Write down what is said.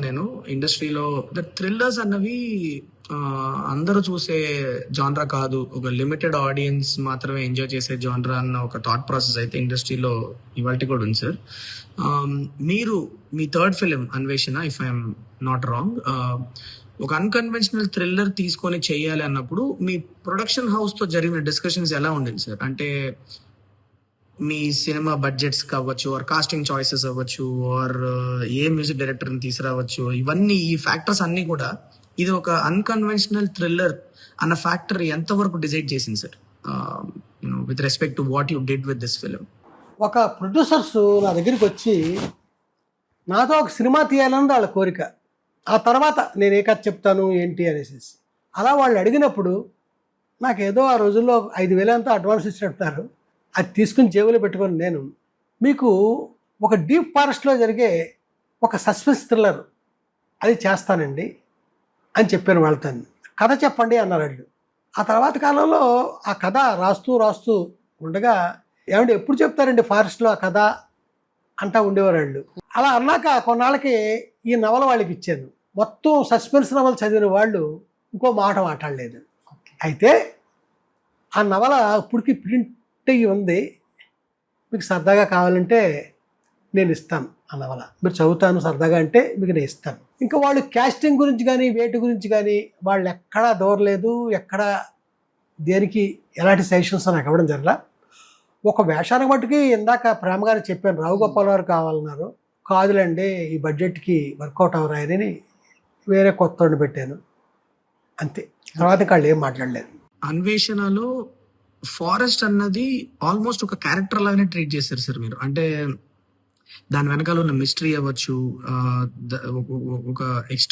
నేను. ఇండస్ట్రీలో థ్రిల్లర్స్ అన్నవి అందరూ చూసే జాన్రా కాదు. ఒక లిమిటెడ్ ఆడియన్స్ మాత్రమే ఎంజాయ్ చేసే జాన్రా అన్న ఒక థాట్ ప్రాసెస్ అయితే ఇండస్ట్రీలో ఇవాళ కూడా ఉంది సార్. మీరు మీ third film Anveshana if I'm not wrong ఒక అన్కన్వెన్షనల్ థ్రిల్లర్ తీసుకొని చేయాలి అన్నప్పుడు మీ ప్రొడక్షన్ హౌస్తో జరిగిన డిస్కషన్స్ ఎలా ఉండింది సార్? అంటే మీ సినిమా బడ్జెట్స్ కావచ్చు ఆర్ కాస్టింగ్ చాయిసెస్ అవ్వచ్చు ఆర్ uh, ఏ మ్యూజిక్ డైరెక్టర్ని తీసుకురావచ్చు ఇవన్నీ ఈ ఫ్యాక్టర్స్ అన్నీ కూడా ఇది ఒక అన్కన్వెన్షనల్ థ్రిల్లర్ అన్న ఫ్యాక్టర్ ఎంతవరకు డిసైడ్ చేసింది sir? With respect to what you did with this film ఒక ప్రొడ్యూసర్స్ నా దగ్గరికి వచ్చి నాతో ఒక సినిమా తీయాలని వాళ్ళ కోరిక. ఆ తర్వాత నేను ఏ కథ చెప్తాను ఏంటి అనేసి. అలా వాళ్ళు అడిగినప్పుడు నాకు ఏదో ఆ రోజుల్లో ఐదు వేలంతా అంతా అడ్వాన్స్ ఇచ్చినట్టున్నారు. అది తీసుకుని జేబులో పెట్టుకొని నేను మీకు ఒక డీప్ ఫారెస్ట్లో జరిగే ఒక సస్పెన్స్ థ్రిల్లర్ అది చేస్తానండి అని చెప్పాను వాళ్ళతో కథ చెప్పండి అన్నారు వాళ్ళు. ఆ తర్వాత కాలంలో ఆ కథ రాస్తూ రాస్తూ ఉండగా ఏమంటే ఎప్పుడు చెప్తారండి ఫారెస్ట్లో ఆ కథ అంటా ఉండేవారు వాళ్ళు. అలా అన్నాక కొన్నాళ్ళకి ఈ నవల వాళ్ళకి ఇచ్చాను. మొత్తం సస్పెన్స్ నవల చదివిన వాళ్ళు ఇంకో మాట మాట్లాడలేదు. అయితే ఆ నవల ఇప్పటికి ప్రింట్ అయ్యి ఉంది. మీకు సరదాగా కావాలంటే నేను ఇస్తాను ఆ మీరు చదువుతాను సరదాగా అంటే మీకు నేను ఇస్తాను. ఇంకా వాళ్ళు క్యాస్టింగ్ గురించి కానీ వేటి గురించి కానీ వాళ్ళు ఎక్కడా దూరలేదు ఎక్కడ దేనికి ఎలాంటి సజెషన్స్ నాకు ఇవ్వడం జరగలా. ఒక వేషానికి మట్టుకి ఇందాక ప్రేమగారు చెప్పాను రావు గోపాల్ గారు కావాలన్నారు. కాదులండి ఈ బడ్జెట్కి వర్కౌట్ అవరాయని వేరే కొత్త పెట్టాను. అంతే. తర్వాత వాళ్ళు ఏం మాట్లాడలేదు. అన్వేషణలో ఫారెస్ట్ అన్నది ఆల్మోస్ట్ ఒక క్యారెక్టర్ లాగానే ట్రీట్ చేశారు సార్ మీరు. అంటే దాని వెనకాల ఉన్న మిస్టరీ అవ్వచ్చు ఒక- ఒక ఎక్స్ట్రీ